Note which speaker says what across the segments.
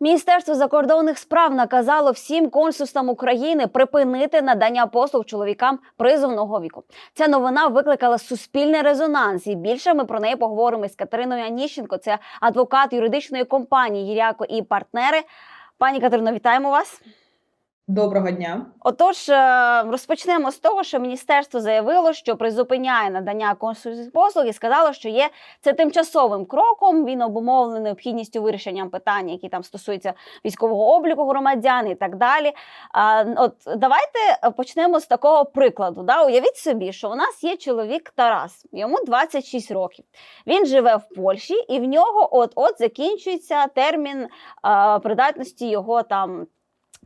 Speaker 1: Міністерство закордонних справ наказало всім консульствам України припинити надання послуг чоловікам призовного віку. Ця новина викликала суспільний резонанс. І більше ми про неї поговоримо із Катериною Аніщенко. Це адвокат юридичної компанії Єряко і партнери. Пані Катерино, вітаємо вас.
Speaker 2: Доброго дня.
Speaker 1: Отож, е, розпочнемо з того, що міністерство заявило, що призупиняє надання консульських послуг і сказало, що є це тимчасовим кроком. Він обумовлений необхідністю вирішення питань, які там стосуються військового обліку громадян і так далі. А, от давайте почнемо з такого прикладу. Да? Уявіть собі, що у нас є чоловік Тарас, йому 26 років. Він живе в Польщі, і в нього от-от закінчується термін а, придатності його там.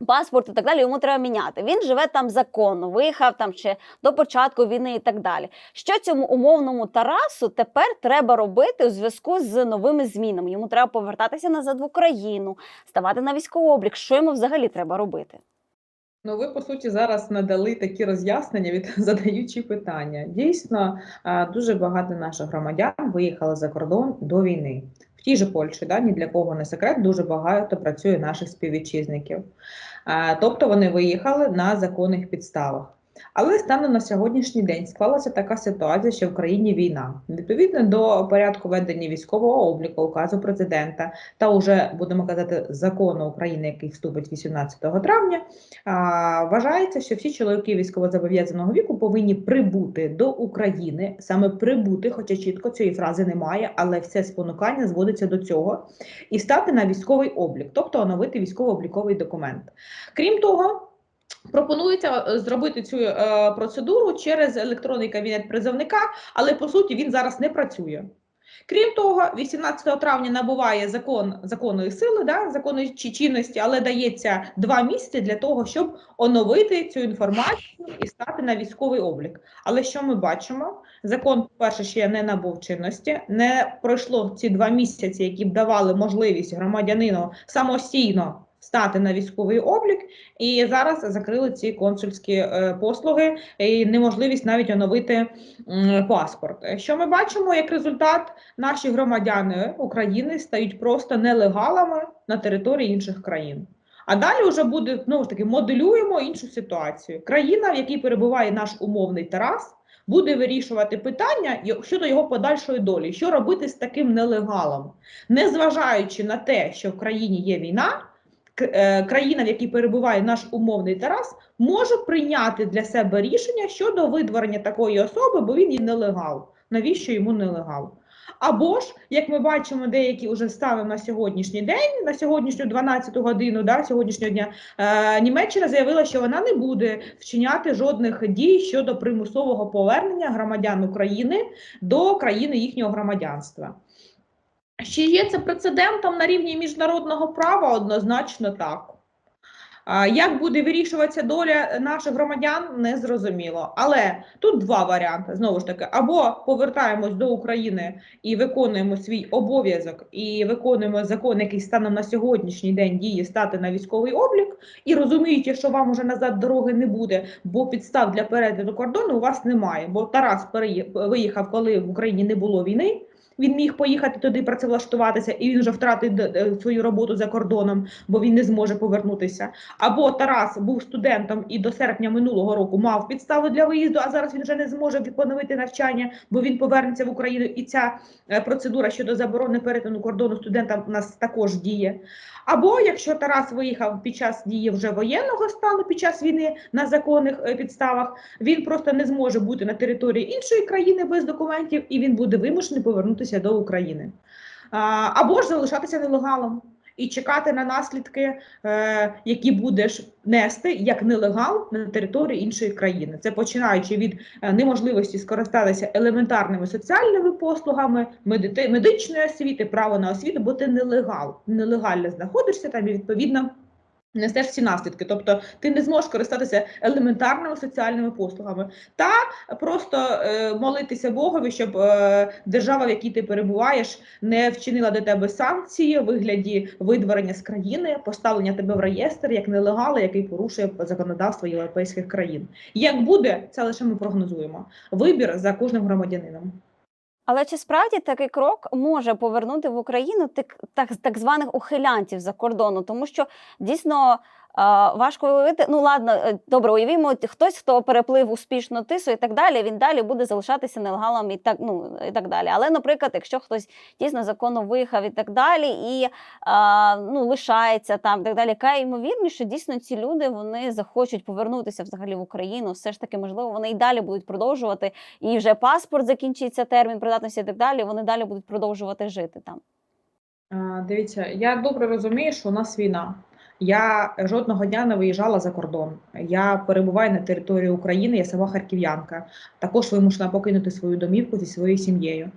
Speaker 1: Паспорт і так далі йому треба міняти. Він живе там законно, виїхав там ще до початку війни і так далі. Що цьому умовному Тарасу тепер треба робити у зв'язку з новими змінами? Йому треба повертатися назад в Україну, ставати на військовий облік. Що йому взагалі треба робити?
Speaker 2: Ну, ви по суті зараз надали такі роз'яснення від задаючи питання. Дійсно, дуже багато наших громадян виїхали за кордон до війни. В тій же Польщі, да, ні для кого не секрет, дуже багато працює наших співвітчизників. Тобто вони виїхали на законних підставах. Але станом на сьогоднішній день склалася така ситуація, що в країні війна. Відповідно до порядку ведення військового обліку, указу президента та уже будемо казати закону України, який вступить 18 травня, вважається, що всі чоловіки військовозобов'язаного віку повинні прибути до України, саме прибути, хоча чітко цієї фрази немає, але все спонукання зводиться до цього, і стати на військовий облік, тобто оновити військово-обліковий документ. Крім того. Пропонується е, зробити цю е, процедуру через електронний кабінет призовника, але по суті він зараз не працює. Крім того, 18 травня набуває закон законної сили, да, законної чи- чинності, але дається два місяці для того, щоб оновити цю інформацію і стати на військовий облік. Але що ми бачимо? Закон, по-перше, ще не набув чинності, не пройшло ці два місяці, які б давали можливість громадянину самостійно стати на військовий облік, і зараз закрили ці консульські е, послуги і неможливість навіть оновити паспорт. Що ми бачимо як результат? Наші громадяни України стають просто нелегалами на території інших країн. А далі вже буде знову ж таки моделюємо іншу ситуацію. Країна, в якій перебуває наш умовний Тарас, буде вирішувати питання щодо його подальшої долі, що робити з таким нелегалом, незважаючи на те, що в країні є війна. Е, Країна, в якій перебуває наш умовний Тарас, може прийняти для себе рішення щодо видворення такої особи, бо він є нелегал. Навіщо йому нелегал? Або ж, як ми бачимо, деякі вже станом на сьогоднішній день, на сьогоднішню 12 годину, да, сьогоднішнього дня, е, Німеччина заявила, що вона не буде вчиняти жодних дій щодо примусового повернення громадян України до країни їхнього громадянства. Чи є це прецедентом на рівні міжнародного права? Однозначно так. Як буде вирішуватися доля наших громадян, не зрозуміло. Але тут два варіанти. Знову ж таки, або повертаємось до України і виконуємо свій обов'язок, і виконуємо закон, який станом на сьогоднішній день діє стати на військовий облік, і розумієте, що вам уже назад дороги не буде, бо підстав для перетину кордону у вас немає. Бо Тарас виїхав, коли в Україні не було війни. Він міг поїхати туди працевлаштуватися, і він вже втратив д- д- свою роботу за кордоном, бо він не зможе повернутися. Або Тарас був студентом і до серпня минулого року мав підстави для виїзду, а зараз він вже не зможе поновити навчання, бо він повернеться в Україну. І ця е, процедура щодо заборони перетину кордону студентам у нас також діє. Або якщо Тарас виїхав під час дії вже воєнного стану, під час війни на законних е, підставах, він просто не зможе бути на території іншої країни без документів, і він буде вимушений повернутися до України. Або ж залишатися нелегалом і чекати на наслідки, е, які будеш нести як нелегал на території іншої країни. Це починаючи від е, неможливості скористатися елементарними соціальними послугами, медити- медичної освіти, право на освіту, бо ти нелегал, нелегально знаходишся там і відповідно. Несеш всі наслідки, тобто ти не зможеш користатися елементарними соціальними послугами, та просто е, молитися Богові, щоб е, держава, в якій ти перебуваєш, не вчинила до тебе санкції у вигляді видворення з країни, поставлення тебе в реєстр як нелегала, який порушує законодавство європейських країн. Як буде, це лише ми прогнозуємо. Вибір за кожним громадянином.
Speaker 1: Але чи справді такий крок може повернути в Україну так, так, так званих ухилянтів за кордону? Тому що дійсно. Важко уявити, ну ладно, е, добре, уявімо, хтось, хто переплив успішно тису і так далі, він далі буде залишатися нелегалом і так, ну і так далі. Але, наприклад, якщо хтось дійсно законно виїхав і так далі, і а, ну лишається там, і так далі, яка ймовірність, що дійсно ці люди вони захочуть повернутися взагалі в Україну. Все ж таки, можливо, вони і далі будуть продовжувати і вже паспорт закінчиться термін придатності і так далі. Вони далі будуть продовжувати жити там.
Speaker 2: Дивіться, я добре розумію, що у нас війна. Я жодного дня не виїжджала за кордон. Я перебуваю на території України, я сама харків'янка. Також вимушена покинути свою домівку зі своєю сім'єю.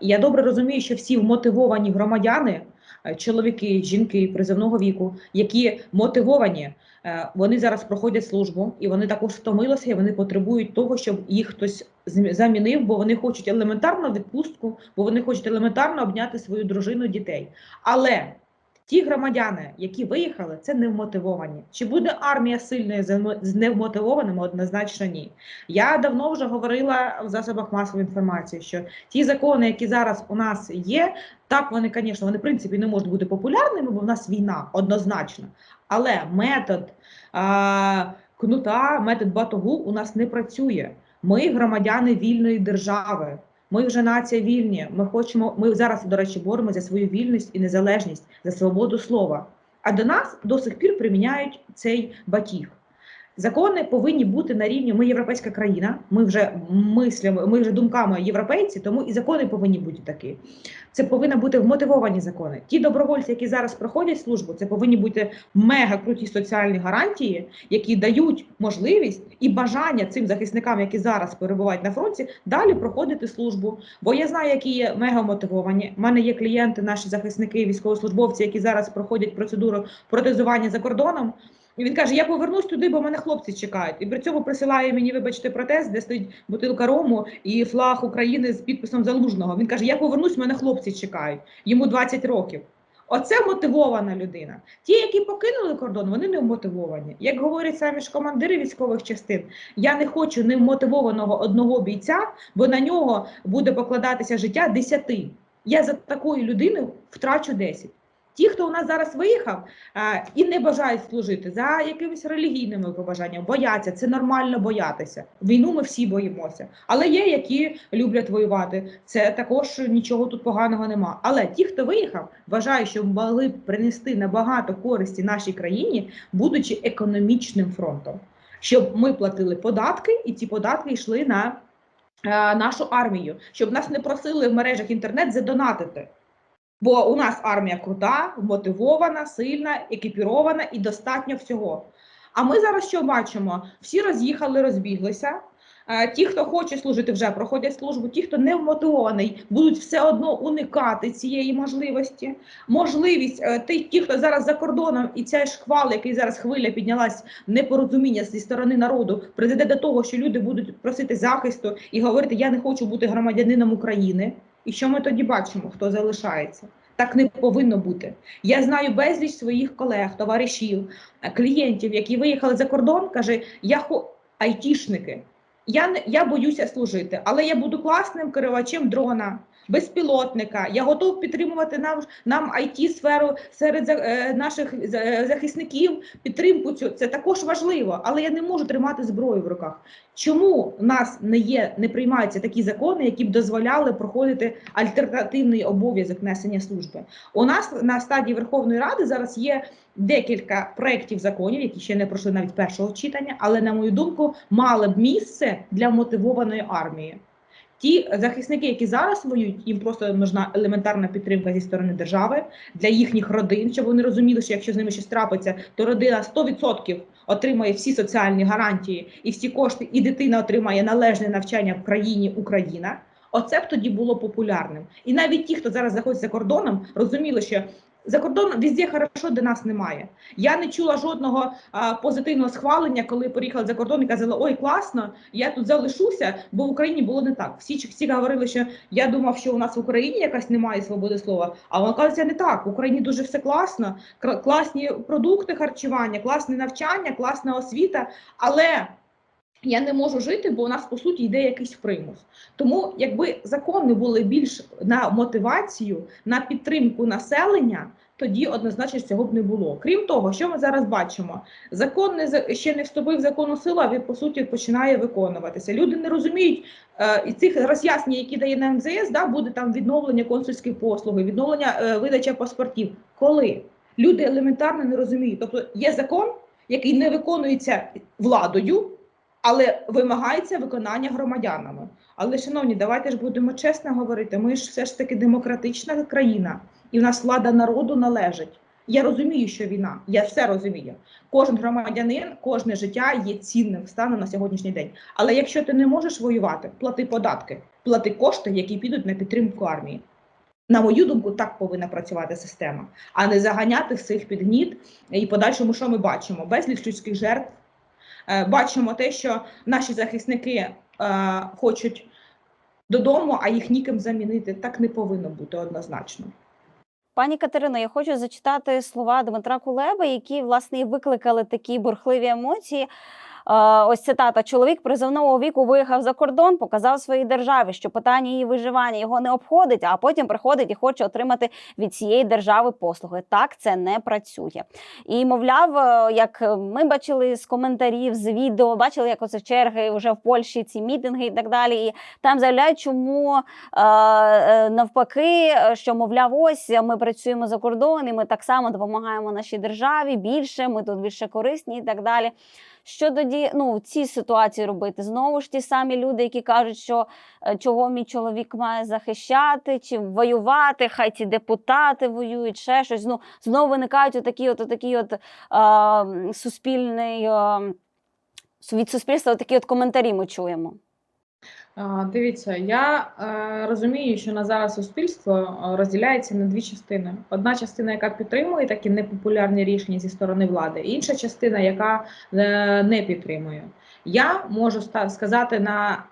Speaker 2: Я добре розумію, що всі вмотивовані громадяни, е, чоловіки, жінки призовного віку, які мотивовані, е, вони зараз проходять службу, і вони також втомилися, і вони потребують того, щоб їх хтось замінив, бо вони хочуть елементарно відпустку, бо вони хочуть елементарно обняти свою дружину, дітей. Але ті громадяни, які виїхали, це невмотивовані. Чи буде армія сильною з невмотивованими? Однозначно ні. Я давно вже говорила в засобах масової інформації, що ті закони, які зараз у нас є, так вони, звісно, вони в принципі не можуть бути популярними, бо в нас війна однозначно. Але метод а, кнута, метод батогу у нас не працює. Ми громадяни вільної держави. Ми вже нація вільні. Ми хочемо. Ми зараз, до речі, боремося за свою вільність і незалежність, за свободу слова. А до нас до сих пір приміняють цей батіг. Закони повинні бути на рівні. Ми європейська країна. Ми вже мислимо, ми вже думками європейці, тому і закони повинні бути такі. Це повинні бути вмотивовані закони. Ті добровольці, які зараз проходять службу, це повинні бути мега круті соціальні гарантії, які дають можливість і бажання цим захисникам, які зараз перебувають на фронті, далі проходити службу. Бо я знаю, які є мега мотивовані. У мене є клієнти, наші захисники, військовослужбовці, які зараз проходять процедуру протезування за кордоном. І він каже: Я повернусь туди, бо мене хлопці чекають. І при цьому присилає мені, вибачте, протез, де стоїть бутилка рому і флаг України з підписом залужного. Він каже: Я повернусь, мене хлопці чекають. Йому 20 років. Оце мотивована людина. Ті, які покинули кордон, вони не мотивовані. Як говорять самі ж командири військових частин, я не хочу невмотивованого одного бійця, бо на нього буде покладатися життя десяти. Я за такою людиною втрачу 10. Ті, хто у нас зараз виїхав е, і не бажають служити за якимись релігійними побажаннями, бояться. Це нормально боятися. Війну ми всі боїмося. Але є, які люблять воювати. Це також нічого тут поганого нема. Але ті, хто виїхав, вважаю, що могли б принести набагато користі нашій країні, будучи економічним фронтом, щоб ми платили податки, і ці податки йшли на е, нашу армію, щоб нас не просили в мережах інтернет задонатити. Бо у нас армія крута, мотивована, сильна, екіпірована і достатньо всього. А ми зараз що бачимо? Всі роз'їхали, розбіглися. Е, Ті, хто хоче служити, вже проходять службу. Ті, хто не вмотивований, будуть все одно уникати цієї можливості. Можливість е, ті, ті, хто зараз за кордоном, і цей шквал, який зараз хвиля піднялась непорозуміння зі сторони народу, призведе до того, що люди будуть просити захисту і говорити: Я не хочу бути громадянином України. І що ми тоді бачимо, хто залишається? Так не повинно бути. Я знаю безліч своїх колег, товаришів, е, клієнтів, які виїхали за кордон, каже, я хо айтішники. Я не я боюся служити, але я буду класним керувачем дрона, безпілотника. Я готов підтримувати нам нам it сферу серед е, наших е, захисників. Підтримку цю це також важливо, але я не можу тримати зброю в руках. Чому в нас не є, не приймаються такі закони, які б дозволяли проходити альтернативний обов'язок несення служби? У нас на стадії Верховної Ради зараз є декілька проєктів законів, які ще не пройшли навіть першого читання, але на мою думку, мали б місце для мотивованої армії. Ті захисники, які зараз воюють, їм просто нужна елементарна підтримка зі сторони держави для їхніх родин, щоб вони розуміли, що якщо з ними щось трапиться, то родина 100% отримає всі соціальні гарантії і всі кошти, і дитина отримає належне навчання в країні Україна. Оце б тоді було популярним. І навіть ті, хто зараз знаходиться за кордоном, розуміли, що за кордоном везде хорошо, де нас немає. Я не чула жодного а, позитивного схвалення, коли поїхали за кордон і казали, ой, класно, я тут залишуся, бо в Україні було не так. Всі всі говорили, що я думав, що у нас в Україні якась немає свободи слова. А воно кажеться не так. В Україні дуже все класно, класні продукти харчування, класне навчання, класна освіта. Але я не можу жити, бо у нас по суті йде якийсь примус. Тому, якби закони були більш на мотивацію, на підтримку населення, тоді однозначно цього б не було. Крім того, що ми зараз бачимо, закон не ще не вступив в закону силу, а він по суті починає виконуватися. Люди не розуміють е, і цих роз'яснень, які дає на МЗС, да, буде там відновлення консульських послуг, відновлення е, видача паспортів. Коли люди елементарно не розуміють, тобто є закон, який не виконується владою але вимагається виконання громадянами. Але, шановні, давайте ж будемо чесно говорити. Ми ж все ж таки демократична країна, і в нас влада народу належить. Я розумію, що війна, я все розумію. Кожен громадянин, кожне життя є цінним станом на сьогоднішній день. Але якщо ти не можеш воювати, плати податки, плати кошти, які підуть на підтримку армії. На мою думку, так повинна працювати система, а не заганяти всіх під гніт. І подальшому, що ми бачимо? Безліч людських жертв. Е, Бачимо те, що наші захисники е, хочуть додому, а їх ніким замінити. Так не повинно бути однозначно.
Speaker 1: Пані Катерино, я хочу зачитати слова Дмитра Кулеби, які власне викликали такі бурхливі емоції. Ось цитата: чоловік призовного віку виїхав за кордон, показав своїй державі, що питання її виживання його не обходить, а потім приходить і хоче отримати від цієї держави послуги. Так це не працює. І мовляв, е, як ми бачили з коментарів, з відео, бачили, як оце черги вже в Польщі, ці мітинги і так далі. І там заявляють, чому е, е, навпаки, що мовляв, ось ми працюємо за кордон, і ми так само допомагаємо нашій державі більше. Ми тут більше корисні і так далі. Що тоді ну, в цій ситуації робити? Знову ж ті самі люди, які кажуть, що е, чого мій чоловік має захищати чи воювати, хай ці депутати воюють, ще щось. Ну, знову виникають отакі от, отакі от е, суспільний е, від суспільства такі от коментарі ми чуємо.
Speaker 2: Дивіться, я е, розумію, що на зараз суспільство е, розділяється на дві частини: одна частина, яка підтримує такі непопулярні рішення зі сторони влади, інша частина, яка е, не підтримує. Я можу сказати на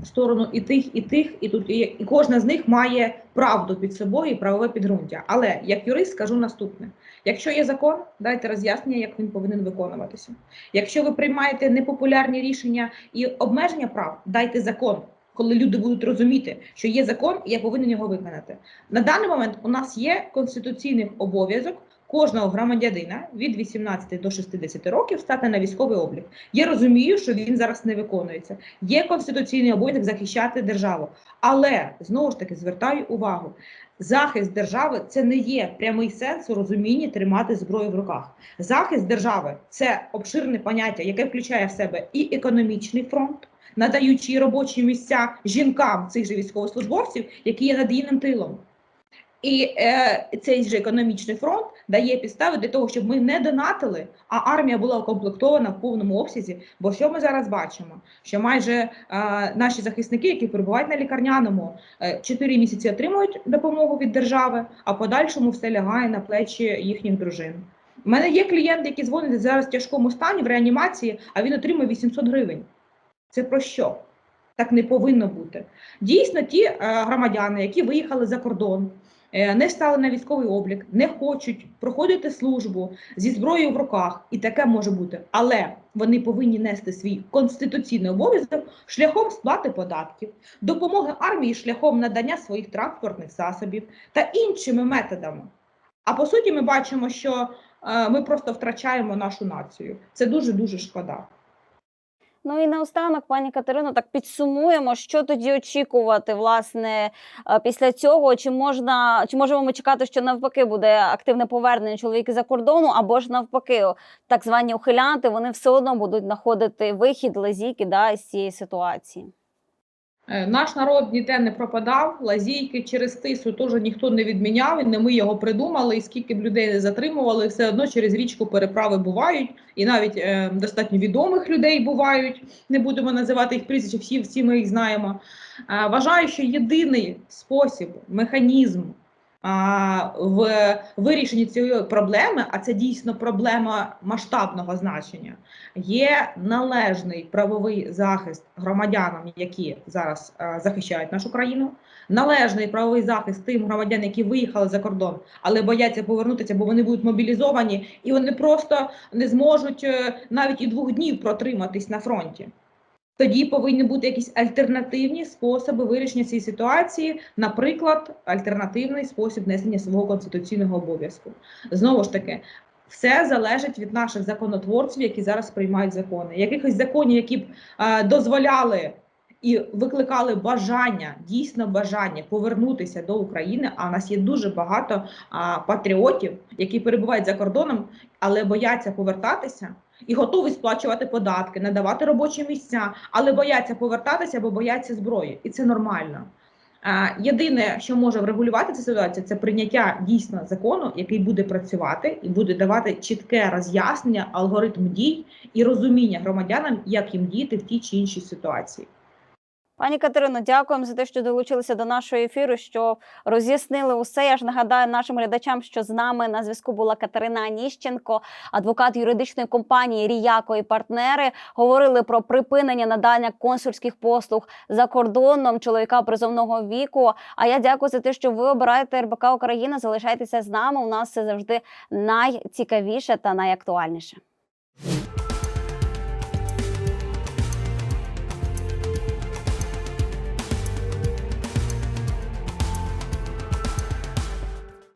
Speaker 2: е, сторону і тих, і тих, і тут і, і кожна з них має правду під собою і правове підґрунтя. Але як юрист скажу наступне: якщо є закон, дайте роз'яснення, як він повинен виконуватися. Якщо ви приймаєте непопулярні рішення і обмеження прав, дайте закон, коли люди будуть розуміти, що є закон, і я повинен його виконати. На даний момент у нас є конституційний обов'язок кожного громадянина від 18 до 60 років стати на військовий облік. Я розумію, що він зараз не виконується. Є конституційний обов'язок захищати державу, але знову ж таки звертаю увагу. Захист держави це не є прямий сенс у розумінні тримати зброю в руках. Захист держави це обширне поняття, яке включає в себе і економічний фронт, надаючи робочі місця жінкам цих же військовослужбовців, які є надійним тилом. І е, цей же економічний фронт дає підстави для того, щоб ми не донатили, а армія була укомплектована в повному обсязі. Бо що ми зараз бачимо? Що майже е, наші захисники, які перебувають на лікарняному, е, 4 місяці отримують допомогу від держави, а подальшому все лягає на плечі їхніх дружин. У мене є клієнт, який дзвонить зараз в тяжкому стані в реанімації, а він отримує 800 гривень. Це про що? Так не повинно бути. Дійсно, ті е, громадяни, які виїхали за кордон, не стали на військовий облік, не хочуть проходити службу зі зброєю в руках, і таке може бути. Але вони повинні нести свій конституційний обов'язок шляхом сплати податків, допомоги армії шляхом надання своїх транспортних засобів та іншими методами. А по суті, ми бачимо, що е, ми просто втрачаємо нашу націю. Це дуже дуже шкода.
Speaker 1: Ну і наостанок, пані Катерино, так підсумуємо, що тоді очікувати власне е, після цього. Чи можна, чи можемо ми чекати, що навпаки буде активне повернення чоловіків за кордону, або ж навпаки, так звані ухилянти, вони все одно будуть знаходити вихід лазіки да, із цієї ситуації.
Speaker 2: Е, Наш народ ніде не пропадав, лазійки через тису теж ніхто не відміняв, і не ми його придумали, і скільки б людей не затримували, все одно через річку переправи бувають, і навіть е, достатньо відомих людей бувають, не будемо називати їх прізвища, всі, всі ми їх знаємо. Е, вважаю, що єдиний спосіб, механізм в вирішенні цієї проблеми, а це дійсно проблема масштабного значення, є належний правовий захист громадянам, які зараз захищають нашу країну, належний правовий захист тим громадянам, які виїхали за кордон, але бояться повернутися, бо вони будуть мобілізовані, і вони просто не зможуть е, навіть і двох днів протриматись на фронті. Тоді повинні бути якісь альтернативні способи вирішення цієї ситуації, наприклад, альтернативний спосіб несення свого конституційного обов'язку. Знову ж таки, все залежить від наших законотворців, які зараз приймають закони. Якихось законів, які б е, дозволяли і викликали бажання, дійсно бажання повернутися до України. А в нас є дуже багато а, патріотів, які перебувають за кордоном, але бояться повертатися і готові сплачувати податки, надавати робочі місця, але бояться повертатися, бо бояться зброї, і це нормально. Єдине, що може врегулювати цю ситуацію, це прийняття дійсно закону, який буде працювати і буде давати чітке роз'яснення, алгоритм дій і розуміння громадянам, як їм діяти в тій чи іншій ситуації.
Speaker 1: Пані Катерино, дякуємо за те, що долучилися до нашого ефіру, що роз'яснили усе. Я ж нагадаю нашим глядачам, що з нами на зв'язку була Катерина Аніщенко, адвокат юридичної компанії Ріяко і партнери. Говорили про припинення надання консульських послуг за кордоном чоловіка призовного віку. А я дякую за те, що ви обираєте РБК Україна. Залишайтеся з нами. У нас це завжди найцікавіше та найактуальніше.